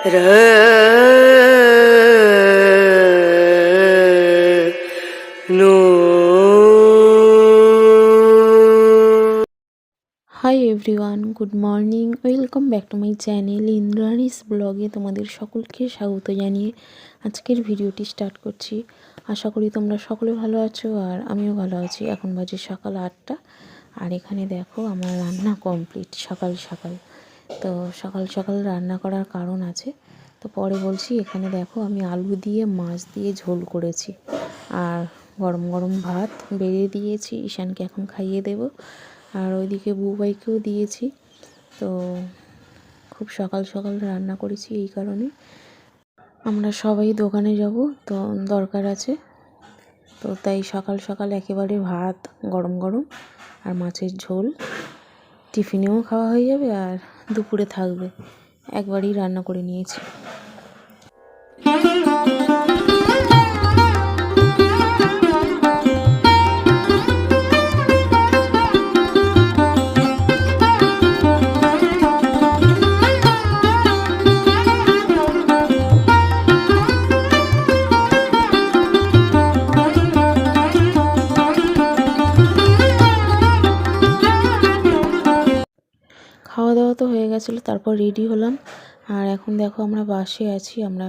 No hi everyone good morning welcome back to my channel Indrani's ব্লগে তোমাদের সকলকে স্বাগত জানিয়ে আজকের ভিডিওটি স্টার্ট করছি। আশা করি তোমরা সকলে ভালো আছো আর আমিও ভালো আছি। এখন বাজে সকাল আটটা। আর এখানে দেখো আমার রান্না কমপ্লিট সকাল সকাল। তো সকাল সকাল রান্না করার কারণ আছে। তো পরে বলছি, এখানে দেখো আমি আলু দিয়ে মাছ দিয়ে ঝোল করেছি। আর গরম গরম ভাত বেড়ে দিয়েছি, ঈশানকে এখন খাইয়ে দেবো। আর ওইদিকে বুবাইকেও দিয়েছি। তো খুব সকাল সকাল রান্না করেছি এই কারণে। আমরা সবাই দোকানে যাব, তো দরকার আছে। তো তাই সকাল সকাল একেবারে ভাত গরম গরম আর মাছের ঝোল। টিফিনেও খাওয়া হয়ে যাবে আর দুপুরে থাকবে। একবারই রান্না করে নিয়েছি। খাওয়া দাওয়া তো হয়ে গেছিল, তারপর রেডি হলাম। আর এখন দেখো আমরা বাসে আছি, আমরা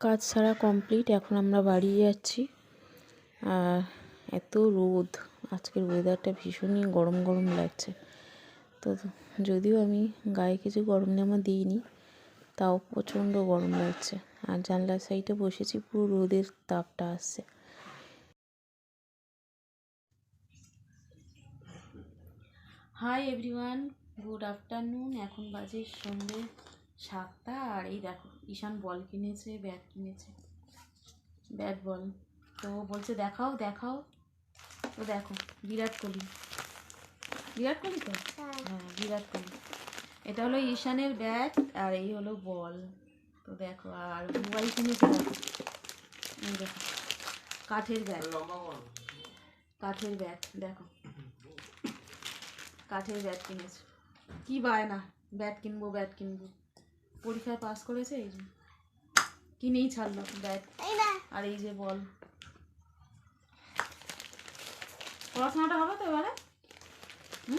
কাজ ছাড়া কমপ্লিট, এখন আমরা বাড়ি যাচ্ছি। আর এত রোদ, আজকের ওয়েদারটা ভীষণই গরম গরম লাগছে। তো যদিও আমি গায়ে কিছু গরম জামা দিইনি, তাও প্রচণ্ড গরম লাগছে। আর জানলার সাইডে বসেছি, পুরো রোদের তাপটা আসছে। হাই এভরিওয়ান গুড আফটারনুন এখন বাজে সন্ধ্যে সাতটা আর এই দেখো ঈশান বল কিনেছে ব্যাট কিনেছে। ব্যাট বল তো বলছে দেখাও দেখাও। তো দেখো বিরাট কোহলি। বিরাট কোহলি তো? হ্যাঁ। বিরাট কোহলি। এটা হলো ঈশানের ব্যাট আর এই হলো বল তো দেখো আর মোবাইল কিনেছে দেখো। দেখো কাঠের ব্যাট কাঠের ব্যাট দেখো। কাঠের ব্যাট কিনেছে। কি বায়না। ব্যাট কিনবো ব্যাট কিনবো। পরীক্ষায় পাস করেছে এই যে। কিনেই ছাড়লো ব্যাট আর এই যে বল। পড়াশোনাটা হবে তো এবারে? হুম?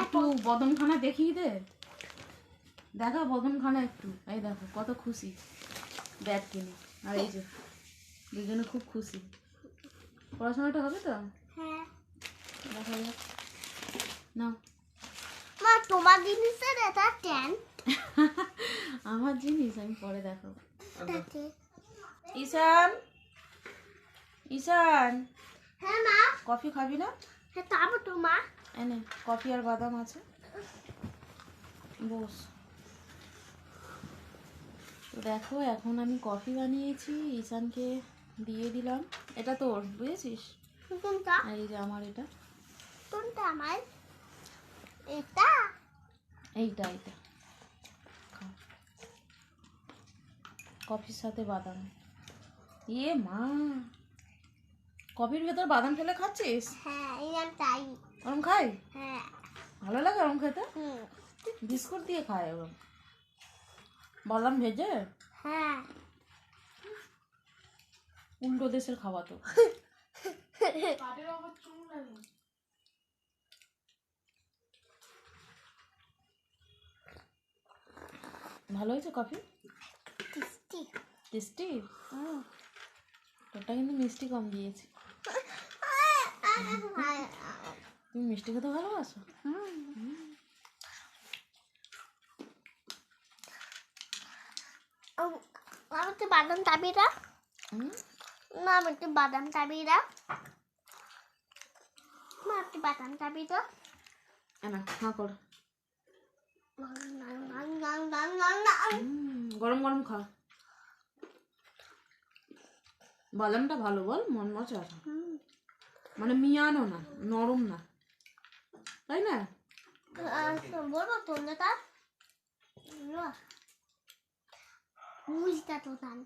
একটু বদনখানা দেখিয়ে দে। দেখা বদনখানা একটু। এই দেখো কত খুশি। ব্যাট কিনে। আর এই যে দুজনে খুব খুশি। পড়াশোনাটা হবে তো? হ্যাঁ। দেখা যাক। না মা তোমার জিনিসের এটা টেন আমার জিনিস আমি পরে দেখো ঈশান? ঈশান? হ্যাঁ মা। কফি খাবি না? হ্যাঁ তারপর মা। এনে কফি আর বাদাম আছে। বস। তো দেখো এখন আমি কফি বানিয়েছি ঈশানকে দিয়ে দিলাম। এটা তোর বুঝেছিস? কোনটা? এই যে আমার এটা। কোনটা আমার এটা? এইটা এইটা। কফির সাথে বাদাম। ইয়ে মা কফির ভেতর বাদাম ফেলে খাচ্ছিস? হ্যাঁ তাই ওরম খাই। হ্যাঁ। ভালো লাগে ওরম খেতে? হুম। বিস্কুট দিয়ে খায় ওরম বাদাম ভেজে? হ্যাঁ। উল্টো দেশের খাওয়া তো। ভালো হয়েছে কফি? টেস্টি টেস্টি তোরটা কিন্তু মিষ্টি কম দিয়েছি। তুমি মিষ্টি খেতে ভালোবাসো? আমার তো বাদাম হুম? না আমার তো বাদাম টাবিরা মা একটু বাদাম টাবিরা এ না হাঁ কর গরম গরম খা। বাদামটা ভালো বল মন মচা মানে মিয়ানো না নরম না। তাই না? বলব তোমরা মুড়িটা তো দান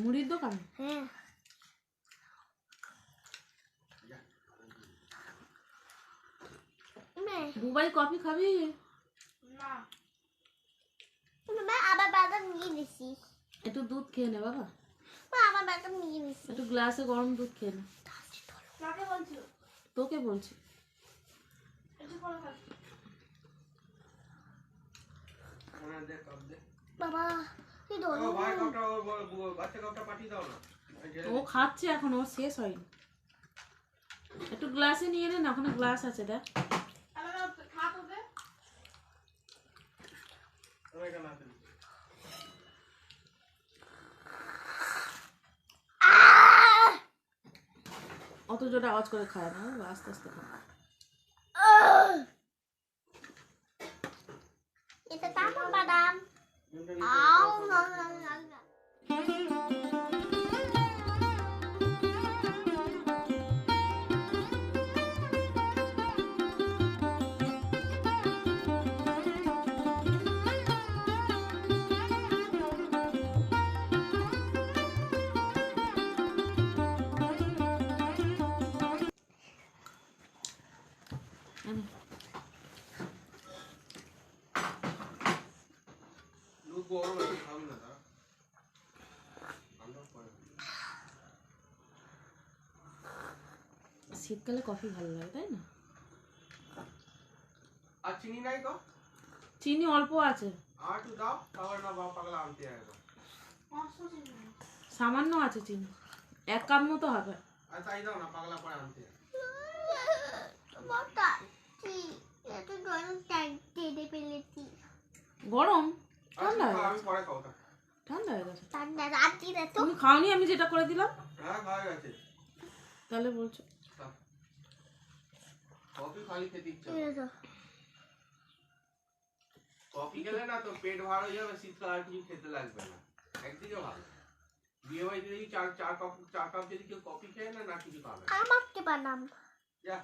মুড়ির দোকান? হ্যাঁ। দুবাই কফি খাবি? মা আবার বাদাম নিয়ে নিছি। একটু দুধ খেয়ে নে বাবা। আবার বাদাম নিয়ে নিছি একটু গ্লাসে গরম দুধ খেয়ে নে। কাকে বলছো? তোকে বলছি। বাবা কি ও ভাই কাপটা ও ব- ব- বাচ্চা কাপটা পাঠিয়ে দাও না। ও খাচ্ছে এখন ওর শেষ হয়নি। একটু গ্লাসে নিয়ে নে না ওখানে গ্লাস আছে দেখ আমি এখানে হাতে দিচ্ছি। অত জোরে আওয়াজ করে খায় না ও আস্তে আস্তে খায় এটা তামা বাদাম দুটো আও না না না গরম আছে খাবি না তারা শীতকালে কফি ভালো লাগে তাই না? আর চিনি নাই তো? চিনি অল্প আছে। আর একটু দাও তাহলে না বাবা পাগলা আনতে আসব সামান্য আছে চিনি। এক কাপ মতো হবে। আর তাই দাও না পাগলা পরে আনতে গরম। ঠান্ডা হয়ে আমি গেছে। ঠান্ডা হয়ে গেছে। ঠান্ডা রাত্রি না তো। তুমি খাওনি আমি যেটা করে দিলাম? হ্যাঁ খাওয়া গেছে। তাহলে বলছো। কফি খালি খেতে ইচ্ছা কফি খেলে না তো পেট ভার হয়ে যাবে শীতকাল আর কিছু খেতে লাগবে না। একদিকে ভালো। বিয়ে বাড়িতে দেখি চার চার কাপ চার কাপ যদি কেউ কফি খেয়ে না না কিছু খাবে না। আমার কে যা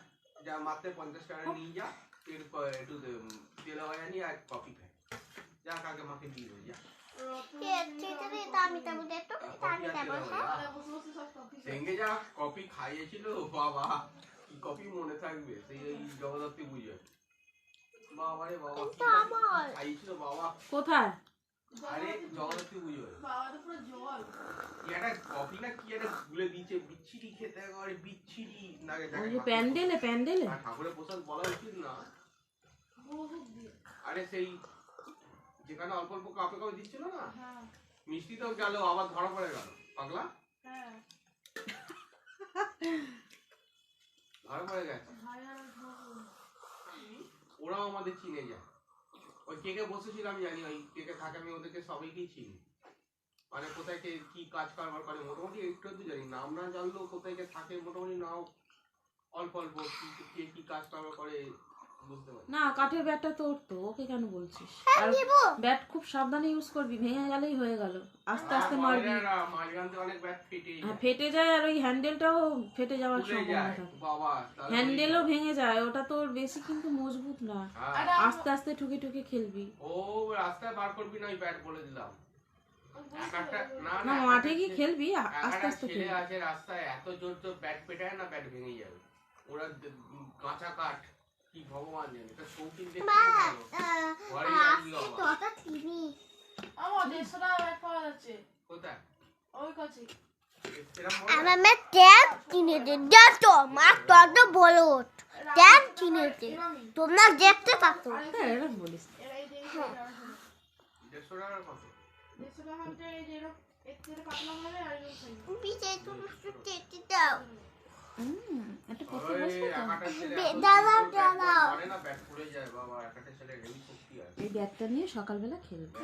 যা মাত্র পঞ্চাশ টাকা নিয়ে যা তেল একটু তেল নিয়ে আর কফি খাই। যা কাকে মাকে দিয়ে যা। হ্যাঁ সেঙ্গে যা। কফি খাইয়েছিল বাবা। কি কফি মনে থাকবে? সেই জগদ্ধাত্রী বুঝে বাবা রে বাবা কি কিন্তু কফি আমার। খাইয়েছিল বাবা? কোথায়? আরে জগদ্ধাত্রী বুঝে কি একটা কফি না কি একটা গুলে দিচ্ছে বিচ্ছিরি খেতে একেবারে বিচ্ছিরি। লাগে ওই প্যান্ডেলে ঠাকুরের প্রসাদ বলা উচিত না। আরে সেই যেখানে অল্প অল্প কাপে কাপে দিচ্ছিল না? মিষ্টি তো গেল আবার ধরা পড়ে গেল। পাগলা? ধরা পড়ে গেছে। ওরাও আমাদের চিনে যায়। ওই কেকে বসেছিল আমি জানি ওই কেকে থাকে আমি ওদেরকে সবাইকেই চিনি। মানে কোথায় কে কি কাজ কারবার করে মোটামুটি একটু একটু জানি। নাম না জানলেও কোথায় কে থাকে মোটামুটি নাও। অল্প অল্প কে কি কাজ কারবার করে না কাঠের ব্যাটটা তোর তো ওকে কেন বলছিস? আর ব্যাট খুব সাবধানে ইউজ করবি ভেঙে গেলেই হয়ে গেল। আস্তে আস্তে মারবি। ব্যাট ফেটে হ্যাঁ ফেটে যায় আর ওই হ্যান্ডেলটাও ফেটে যাওয়ার সম্ভাবনা থাকে। হ্যান্ডেলও ভেঙে যায় ওটা তোর বেশি কিন্তু মজবুত না। হ্যাঁ। আস্তে আস্তে ঠুকে ঠুকে খেলবি। ও রাস্তায় বার করবি না ওই ব্যাট বলে দিলাম। না না না মাঠে গিয়ে খেলবি? আস্তে আস্তে খেলবি। আছে রাস্তায় এত জোর জোর ব্যাট পেটায় না ব্যাট ভেঙে যাবে। ওরা কাঁচা কাঠ। কি ভগবান জানে? এটা শৌখিন দেখতে মা খুব ভালো। ঘরে রাখলি আজকে বাবা। তোটা টিভি আমার দেড়শো টাকা ব্যাগ পাওয়া যাচ্ছে। কোথায়? ওই কাছে। আমার মেয়ে ট্যাব কিনেছে দেখো মা তত বলো ট্যাব কিনেছে তোমরা দেখতে পাচ্ছ হ্যাঁ বলিস। এরা এই যে এই যে এটা আছে। দেড়শো টাকার কত? দেড়শো টাকা হচ্ছে এই যে এরকম এর থেকে পাতলা হবে আর এরকম size। বিজয় তুমি দাও। হুম একটা কথা ওই বলছো তো একাটা ছেলে বে- এখন দাঁড়াও, ফুটবল ব্যাট দাঁড়াও। করে না ব্যাট পড়ে যায় বাবা একাটা ছেলে হেভি শক্তি আছে এই ব্যাগটা নিয়ে সকালবেলা খেলবে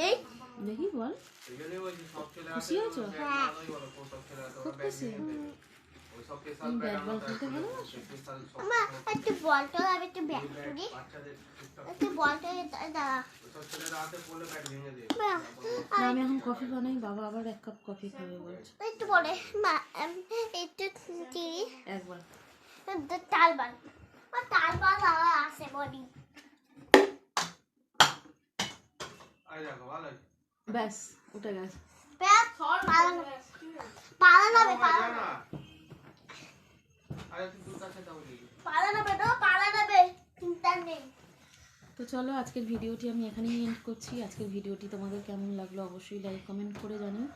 এই দেখি বল খুশি আছে, হয়েছো? হ্যাঁ। খুব খুশি? একটু বলটা আমি একটু ব্যাট করি। একটু দাঁড়া। আমি এখন কফি বানাই বাবা আবার এক কাপ কফি খাবে বলছে। একটু বলে মা একটু চিনি। একবার তাল বান। তাল বান আসে বডি। ব্যাস উঠে গেছে। ব্যাস, আছে। তো তো চলো আজকের ভিডিওটি আমি এখানেই এন্ড করছি। আজকের ভিডিওটি তোমাদের কেমন লাগল অবশ্যই লাইক কমেন্ট করে জানিও।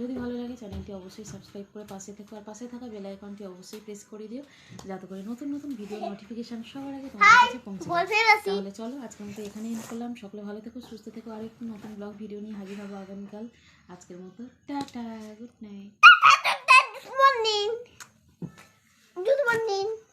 যদি ভালো লাগে চ্যানেলটি অবশ্যই সাবস্ক্রাইব করে পাশে থেকো। আর পাশে থাকা বেল আইকনটি অবশ্যই প্রেস করে দিও যাতে করে নতুন নতুন ভিডিও নোটিফিকেশন সবার আগে তোমাদের কাছে পৌঁছে। তাহলে চলো আজকের মতো এখানেই এন্ড করলাম। সকলে ভালো থেকো সুস্থ থেকো। আর একটু নতুন ব্লগ ভিডিও নিয়ে হাজির হব আগামীকাল। আজকের মতো tata good night good morning good morning